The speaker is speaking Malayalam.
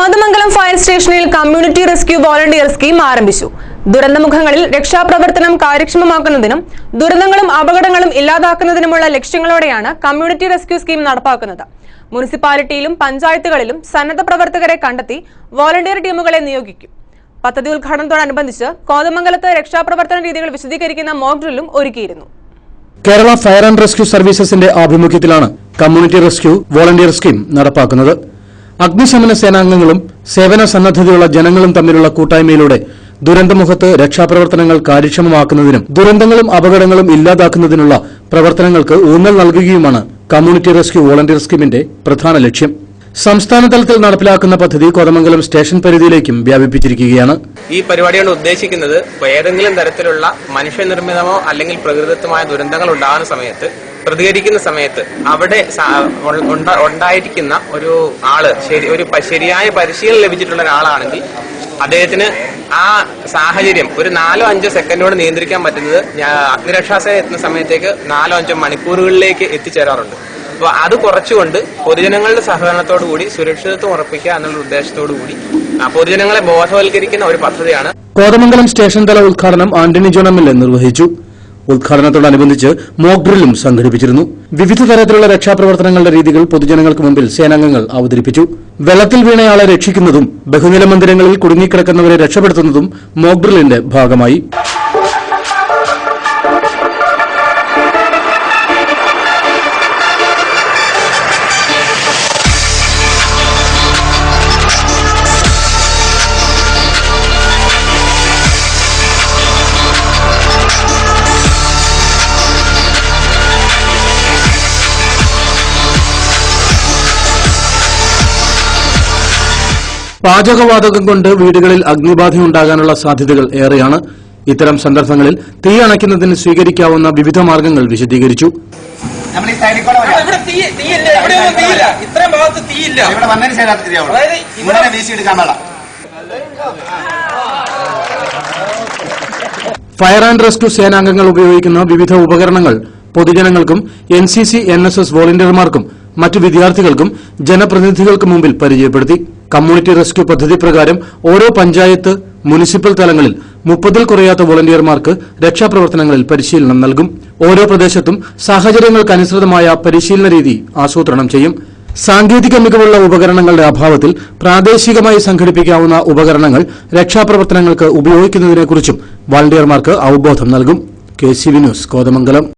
കോതമംഗലം ഫയർ സ്റ്റേഷനിൽ കമ്മ്യൂണിറ്റി റെസ്ക്യൂ വോളണ്ടിയർ സ്കീം ആരംഭിച്ചു. ദുരന്തമുഖങ്ങളിൽ രക്ഷാപ്രവർത്തനം കാര്യക്ഷമമാക്കുന്നതിനും ദുരന്തങ്ങളും അപകടങ്ങളും ഇല്ലാതാക്കുന്നതിനുമുള്ള ലക്ഷ്യങ്ങളോടെയാണ് കമ്മ്യൂണിറ്റി റെസ്ക്യൂ സ്കീം നടപ്പാക്കുന്നത്. മുനിസിപ്പാലിറ്റിയിലും പഞ്ചായത്തുകളിലും സന്നദ്ധ പ്രവർത്തകരെ കണ്ടെത്തി വോളണ്ടിയർ ടീമുകളെ നിയോഗിക്കും. പദ്ധതി ഉദ്ഘാടനത്തോടനുബന്ധിച്ച് കോതമംഗലത്ത് രക്ഷാപ്രവർത്തന രീതികൾ വിശദീകരിക്കുന്ന മോക്ക് ഡ്രില്ലും ഒരുക്കിയിരുന്നു. കേരള ഫയർ ആൻഡ് റെസ്ക്യൂ സർവീസസിന്റെ ആഭിമുഖ്യത്തിലാണ് കമ്മ്യൂണിറ്റി റെസ്ക്യൂ വോളണ്ടിയർ സ്കീം നടപ്പാക്കുന്നത്. അഗ്നിശമന സേനാംഗങ്ങളും സേവന സന്നദ്ധതയുള്ള ജനങ്ങളും തമ്മിലുള്ള കൂട്ടായ്മയിലൂടെ ദുരന്തമുഖത്ത് രക്ഷാപ്രവർത്തനങ്ങൾ കാര്യക്ഷമമാക്കുന്നതിനും ദുരന്തങ്ങളും അപകടങ്ങളും ഇല്ലാതാക്കുന്നതിനുള്ള പ്രവർത്തനങ്ങൾക്ക് ഊന്നൽ നൽകുകയുമാണ് കമ്മ്യൂണിറ്റി റെസ്ക്യൂ വോളണ്ടിയർ സ്കീമിന്റെ പ്രധാന ലക്ഷ്യം. സംസ്ഥാന തലത്തിൽ നടപ്പിലാക്കുന്ന പദ്ധതി കോതമംഗലം സ്റ്റേഷൻ പരിധിയിലേക്കും വ്യാപിപ്പിച്ചിരിക്കുകയാണ്. ഈ പരിപാടി കൊണ്ട് ഉദ്ദേശിക്കുന്നത് ഏതെങ്കിലും തരത്തിലുള്ള മനുഷ്യനിർമ്മിതമോ അല്ലെങ്കിൽ പ്രകൃതിത്വമായ ദുരന്തങ്ങൾ ഉണ്ടാകുന്ന സമയത്ത് പ്രതികരിക്കുന്ന സമയത്ത് അവിടെ ഉണ്ടായിരിക്കുന്ന ഒരു ആൾ ശരി ഒരു ശരിയായ പരിശീലനം ലഭിച്ചിട്ടുള്ള ഒരാളാണെങ്കിൽ അദ്ദേഹത്തിന് ആ സാഹചര്യം ഒരു നാലോ അഞ്ചോ സെക്കൻഡോട് നിയന്ത്രിക്കാൻ പറ്റുന്നത് അഗ്നിരക്ഷാസേന എത്തുന്ന സമയത്തേക്ക് നാലോ അഞ്ചോ മണിക്കൂറുകളിലേക്ക് എത്തിച്ചേരാറുണ്ട്. അപ്പോൾ അത് കുറച്ചുകൊണ്ട് പൊതുജനങ്ങളുടെ സഹകരണത്തോടു കൂടി സുരക്ഷിതത്വം ഉറപ്പിക്കുക എന്നുള്ള ഉദ്ദേശത്തോടു കൂടി പൊതുജനങ്ങളെ ബോധവൽക്കരിക്കുന്ന ഒരു പദ്ധതിയാണ് കോതമംഗലം സ്റ്റേഷൻ തല ഉദ്ഘാടനം ആന്റണി എ നിർവഹിച്ചു. ഉദ്ഘാടനത്തോടനുബന്ധിച്ച് മോക്ഡ്രില്ലും സംഘടിപ്പിച്ചിരുന്നു. വിവിധ തരത്തിലുള്ള രക്ഷാപ്രവർത്തനങ്ങളുടെ രീതികൾ പൊതുജനങ്ങൾക്ക് മുമ്പിൽ സേനാംഗങ്ങൾ അവതരിപ്പിച്ചു. വെള്ളത്തിൽ വീണയാളെ രക്ഷിക്കുന്നതും ബഹുനില മന്ദിരങ്ങളിൽ കുടുങ്ങിക്കിടക്കുന്നവരെ രക്ഷപ്പെടുത്തുന്നതും മോക്ഡ്രില്ലിന്റെ ഭാഗമായി. പാചകവാതകം കൊണ്ട് വീടുകളിൽ അഗ്നിബാധ ഉണ്ടാകാനുള്ള സാധ്യതകൾ ഏറെയാണ്. ഇത്തരം സന്ദർഭങ്ങളിൽ തീ അണയ്ക്കുന്നതിന് സ്വീകരിക്കാവുന്ന വിവിധ മാർഗങ്ങൾ വിശദീകരിച്ചു. ഫയർ ആൻഡ് റെസ്ക്യൂ സേനാംഗങ്ങൾ ഉപയോഗിക്കുന്ന വിവിധ ഉപകരണങ്ങൾ പൊതുജനങ്ങൾക്കും N C C N S S വോളണ്ടിയർമാർക്കും മറ്റു വിദ്യാർത്ഥികൾക്കും ജനപ്രതിനിധികൾക്കും മുമ്പിൽ പരിചയപ്പെടുത്തി. കമ്മ്യൂണിറ്റി റെസ്ക്യൂ പദ്ധതി പ്രകാരം ഓരോ പഞ്ചായത്ത് മുനിസിപ്പൽ തലങ്ങളിൽ മുപ്പതിൽ കുറയാത്ത വോളണ്ടിയർമാർക്ക് രക്ഷാപ്രവർത്തനങ്ങളിൽ പരിശീലനം നൽകും. ഓരോ പ്രദേശത്തും സാഹചര്യങ്ങൾക്കനുസൃതമായ പരിശീലന രീതി ആസൂത്രണം ചെയ്യും. സാങ്കേതിക മികവുള്ള ഉപകരണങ്ങളുടെ അഭാവത്തിൽ പ്രാദേശികമായി സംഘടിപ്പിക്കാവുന്ന ഉപകരണങ്ങൾ രക്ഷാപ്രവർത്തനങ്ങൾക്ക് ഉപയോഗിക്കുന്നതിനെക്കുറിച്ചും വോളണ്ടിയർമാർക്ക് അവബോധം നൽകും. K news Kothamangalam.